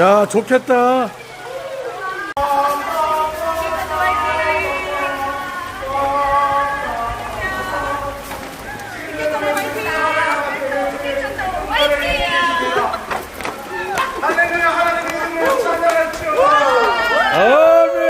야 좋겠다 아멘